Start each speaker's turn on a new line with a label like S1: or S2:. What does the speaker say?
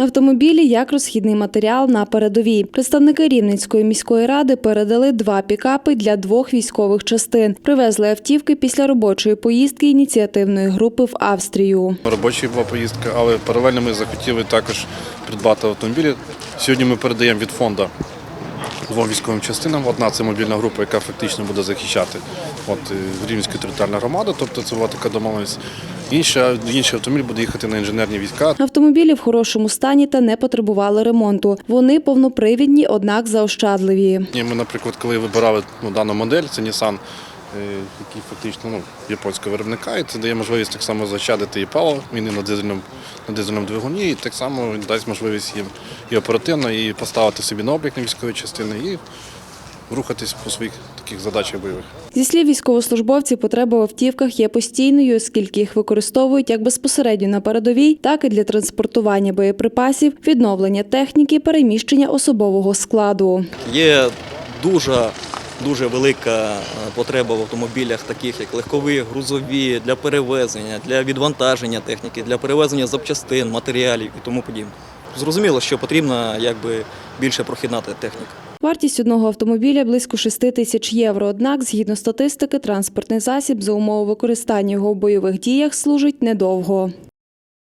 S1: Автомобілі як розхідний матеріал на передовій. Представники Рівненської міської ради передали два пікапи для двох військових частин. Привезли автівки після робочої поїздки ініціативної групи в Австрію.
S2: Робоча була поїздка, але паралельно ми захотіли також придбати автомобілі. Сьогодні ми передаємо від фонду двом військовим частинам. Одна це мобільна група, яка фактично буде захищати от, е, Рівненську територіальну громаду, тобто це була така домовленість. Інша, інший автомобіль буде їхати на інженерні війська.
S1: Автомобілі в хорошому стані та не потребували ремонту. Вони повнопривідні, однак заощадливі.
S2: Ми, наприклад, коли вибирали ну, дану модель, це Nissan, е, який фактично ну, японського виробника, і це дає можливість так само заощадити і паливо, він і на дизельному, на дизельному двигуні, і так само дасть можливість їм і оперативно, і поставити собі на облік на військові частини, і рухатись по своїх таких задачах бойових.
S1: Зі слів військовослужбовців, потреба в автівках є постійною, оскільки їх використовують як безпосередньо на передовій, так і для транспортування боєприпасів, відновлення техніки, переміщення особового складу.
S3: Є дуже дуже велика е, потреба в автомобілях, таких як легкові, грузові, для перевезення, для відвантаження техніки, для перевезення запчастин, матеріалів і тому подібне. Зрозуміло, що потрібна якби більше прохідна техніка.
S1: Вартість одного автомобіля близько 6 тисяч євро. Однак, згідно статистики, транспортний засіб за умови використання його в бойових діях служить недовго.